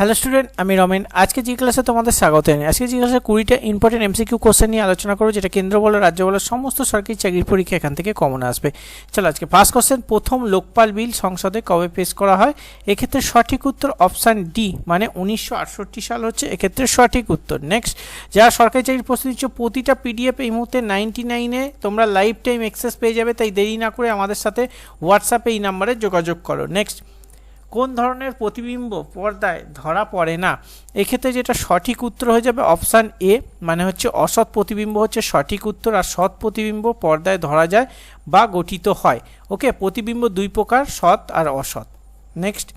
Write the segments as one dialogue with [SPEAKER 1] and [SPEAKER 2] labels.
[SPEAKER 1] Hello student আমি রমেন। আজকে জি ক্লাসে তোমাদের স্বাগত জানাই। আজকে জি ক্লাসে কুড়িটা ইম্পর্টেন্ট এমসিকিউ কোশ্চেন নিয়ে আলোচনা করব, যেটা কেন্দ্র বলো, রাজ্য বলো, সমস্ত সরকারি চাকরির পরীক্ষা এখান থেকে কমন আসবে। চলো আজকে ফার্স্ট কোশ্চেন প্রথম লোকপাল বিল সংসদে কবে পেশ করা হয়? এক্ষেত্রে সঠিক উত্তর অপশান ডি মানে উনিশশো আটষট্টি সাল হচ্ছে। এক্ষেত্রে সঠিক উত্তর। নেক্সট যারা সরকারি চাকরির প্রস্তুতি নিচ্ছ প্রতিটা পিডিএফ এই মুহূর্তে নাইনটি নাইনে তোমরা লাইফ টাইম এক্সেস পেয়ে যাবে, তাই দেরি না করে আমাদের সাথে হোয়াটসঅ্যাপে এই নাম্বারে যোগাযোগ করো। নেক্সট কোন ধরনের প্রতিবিম্ব পর্দায় ধরা পড়ে না? এক্ষেত্রে যেটা সঠিক উত্তর হয়ে যাবে অপশান এ মানে হচ্ছে অসৎ প্রতিবিম্ব হচ্ছে সঠিক উত্তর আর সৎ প্রতিবিম্ব পর্দায় ধরা যায় বা গঠিত হয়। ওকে, প্রতিবিম্ব দুই প্রকার, সৎ আর অসৎ। নেক্সট,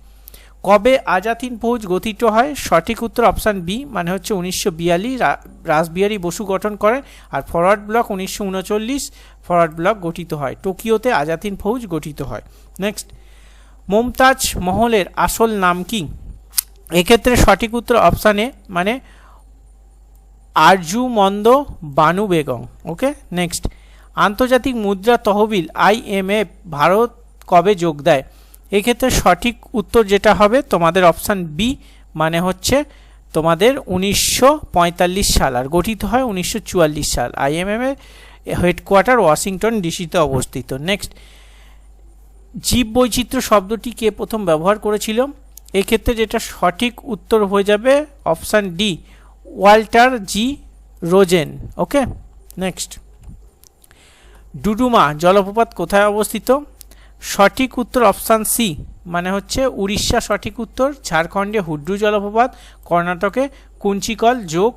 [SPEAKER 1] কবে আজাতিন ফৌজ গঠিত হয়? সঠিক উত্তর অপশান বি মানে হচ্ছে উনিশশো বিয়াল্লিশ রাসবিহারী বসু গঠন করেন আর ফরওয়ার্ড ব্লক উনিশশো উনচল্লিশ, ফরওয়ার্ড ব্লক গঠিত হয়। টোকিওতে আজাতিন ফৌজ গঠিত হয়। নেক্সট মমতাজ মহলের আসল নাম কি? এক্ষেত্রে সঠিক উত্তর অপশানে মানে আরজু মন্দ বানু বেগম ওকে নেক্সট আন্তর্জাতিক মুদ্রা তহবিল আইএমএফ ভারত কবে যোগ দেয়? এক্ষেত্রে সঠিক উত্তর যেটা হবে তোমাদের অপশান বি মানে হচ্ছে তোমাদের উনিশশো পঁয়তাল্লিশ সাল আর গঠিত হয় উনিশশো চুয়াল্লিশ সাল। আইএমএফ এর হেডকোয়ার্টার ওয়াশিংটন ডিসিতে অবস্থিত। নেক্সট জীব বৈচিত্র্য শব্দটি কে প্রথম ব্যবহার করেছিল? এক্ষেত্রে যেটা সঠিক উত্তর হয়ে যাবে option D, Walter G Rosen. Okay? Next. Duduma জলপ্রপাত কোথায় অবস্থিত? সঠিক উত্তর অপশান সি মানে হচ্ছে উড়িষ্যা সঠিক উত্তর, ঝাড়খণ্ডে হুড্রু জলপ্রপাত, কর্ণাটকে কুঞ্চিকল যোগ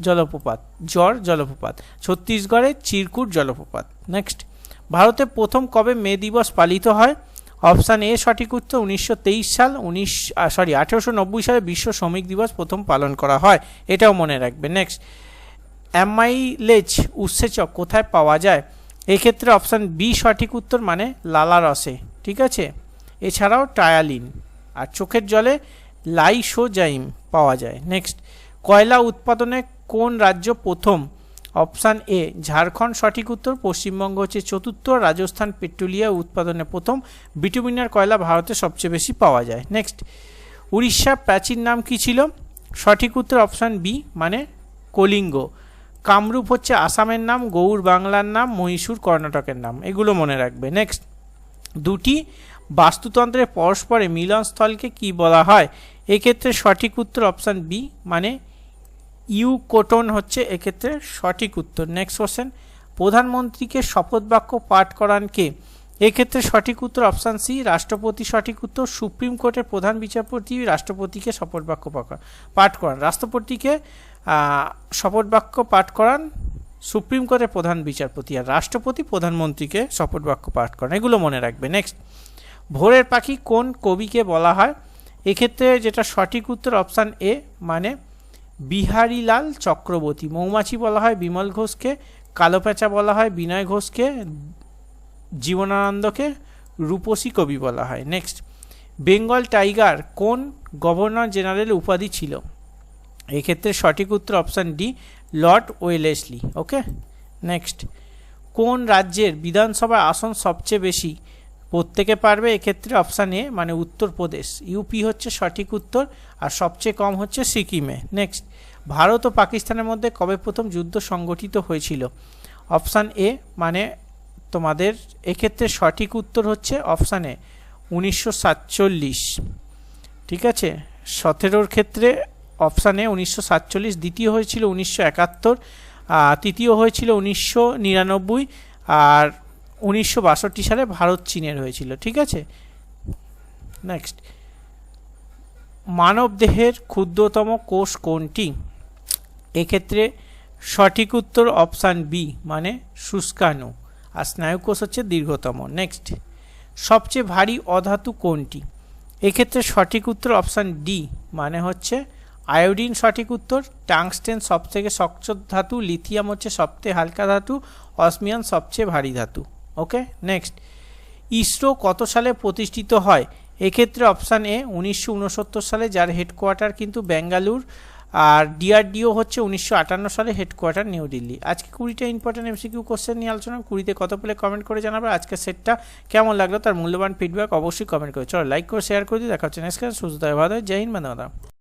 [SPEAKER 1] জলপ্রপাত, জ্বর জলপ্রপাত, ছত্তিশগড়ে চিরকুট জলপ্রপাত। নেক্সট। ভারতে প্রথম কবে মে দিবস পালিত হয়? অপশান এ, সঠিক উত্তর উনিশশো তেইশ সাল, উনিশ সরি আঠেরোশো নব্বই সালে বিশ্ব শ্রমিক দিবস প্রথম পালন করা হয়। এটাও মনে রাখবে। নেক্সট অ্যামাইলেজ উৎসেচক কোথায় পাওয়া যায়? এক্ষেত্রে অপশান বি, সঠিক উত্তর মানে লালা রসে ঠিক আছে? এছাড়াও টায়ালিন আর চোখের জলে লাইসোজাইম পাওয়া যায়। নেক্সট কয়লা উৎপাদনে কোন রাজ্য প্রথম অপশান এ, ঝাড়খণ্ড সঠিক উত্তর, পশ্চিমবঙ্গ হচ্ছে চতুর্থ, রাজস্থান পেট্রোলিয়া উৎপাদনে প্রথম, বিটুমিনার কয়লা ভারতে সবচেয়ে বেশি পাওয়া যায়। নেক্সট উড়িষ্যার প্রাচীন নাম কি ছিল? সঠিক উত্তর অপশান বি মানে কলিঙ্গ। কামরূপ হচ্ছে আসামের নাম, গৌড় বাংলার নাম, মহীশূর কর্ণাটকের নাম, এগুলো মনে রাখবে। নেক্সট দুটি বাস্তুতন্ত্রের পরস্পরে মিলনস্থলকে কি বলা হয়? এক্ষেত্রে সঠিক উত্তর অপশান বি মানে ইউকোটন হচ্ছে এক্ষেত্রে সঠিক উত্তর। নেক্সট কোশ্চেন প্রধানমন্ত্রীকে শপথ বাক্য পাঠ করান কে? এক্ষেত্রে সঠিক উত্তর অপশান সি রাষ্ট্রপতি সঠিক উত্তর। সুপ্রিম কোর্টের প্রধান বিচারপতি রাষ্ট্রপতিকে শপথ বাক্য পাঠ করান। রাষ্ট্রপতিকে শপথ বাক্য পাঠ করান সুপ্রিম কোর্টের প্রধান বিচারপতি আর রাষ্ট্রপতি প্রধানমন্ত্রীকে শপথ বাক্য পাঠ করান। এগুলো মনে রাখবে। নেক্সট ভোরের পাখি কোন কবিকে বলা হয়? এক্ষেত্রে যেটা সঠিক উত্তর অপশান এ মানে বিহারীলাল চক্রবর্তী। মৌমাছি বলা হয়, বিমল ঘোষকে কালো পেঁচা বলা হয়, বিনয় ঘোষকে, জীবনানন্দকে, রূপসী কবি বলা হয়। নেক্সট বেঙ্গল টাইগার কোন গভর্নর জেনারেল উপাধি ছিল? এক্ষেত্রে সঠিক উত্তর option D, Lord Wellesley. Okay next কোন রাজ্যের বিধানসভার আসন সবচেয়ে বেশি? প্রত্যেকে পারবে এক্ষেত্রে অপশান এ মানে উত্তরপ্রদেশ ইউপি হচ্ছে সঠিক উত্তর, আর সবচেয়ে কম হচ্ছে সিকিমে। নেক্সট ভারত ও পাকিস্তানের মধ্যে কবে প্রথম যুদ্ধ সংগঠিত হয়েছিল? অপশান এ মানে তোমাদের এক্ষেত্রে সঠিক উত্তর হচ্ছে অপশান এ উনিশশো সাতচল্লিশ। ঠিক আছে? সতেরোর ক্ষেত্রে অপশান এ উনিশশো সাতচল্লিশ, দ্বিতীয় হয়েছিল উনিশশো একাত্তর তৃতীয় হয়েছিল উনিশশো নিরানব্বই, আর উনিশশো বাষট্টি সালে ভারত চীনের হয়েছিল, ঠিক আছে? নেক্সট মানব দেহের ক্ষুদ্রতম কোষ কোনটি? এক্ষেত্রে সঠিক উত্তর অপশান বি মানে শুষ্কাণু, আর স্নায়ুকোষ হচ্ছে দীর্ঘতম। নেক্সট সবচেয়ে ভারী অধাতু কোনটি? এক্ষেত্রে সঠিক উত্তর অপশান ডি মানে হচ্ছে আয়োডিন সঠিক উত্তর, টাংস্টেন সবথেকে শক্ত ধাতু, লিথিয়াম হচ্ছে সবচেয়ে হালকা ধাতু, অসমিয়ান সবচেয়ে ভারী ধাতু। ওকে নেক্সট ইসরো কত সালে প্রতিষ্ঠিত হয়? এক্ষেত্রে অপশান এ উনিশশো উনসত্তর সালে, যার হেডকোয়ার্টার কিন্তু বেঙ্গালুর আর ডিআরডিও হচ্ছে উনিশশো আটান্ন সালে হেডকোয়ার্টার নিউ দিল্লি আজকে কুড়িটা ইম্পর্টেন্ট এমসিকিউ কোশ্চেন নিয়ে আলোচনা, কুড়িতে কত পেলে কমেন্ট করে জানাবে। আজকে সেটটা কেমন লাগল তার মূল্যবান ফিডব্যাক অবশ্যই কমেন্ট করে। চলো লাইক করে শেয়ার করে দিই দেখা হচ্ছে নেক্সট সুস্থ ভালো জয় হিন্দ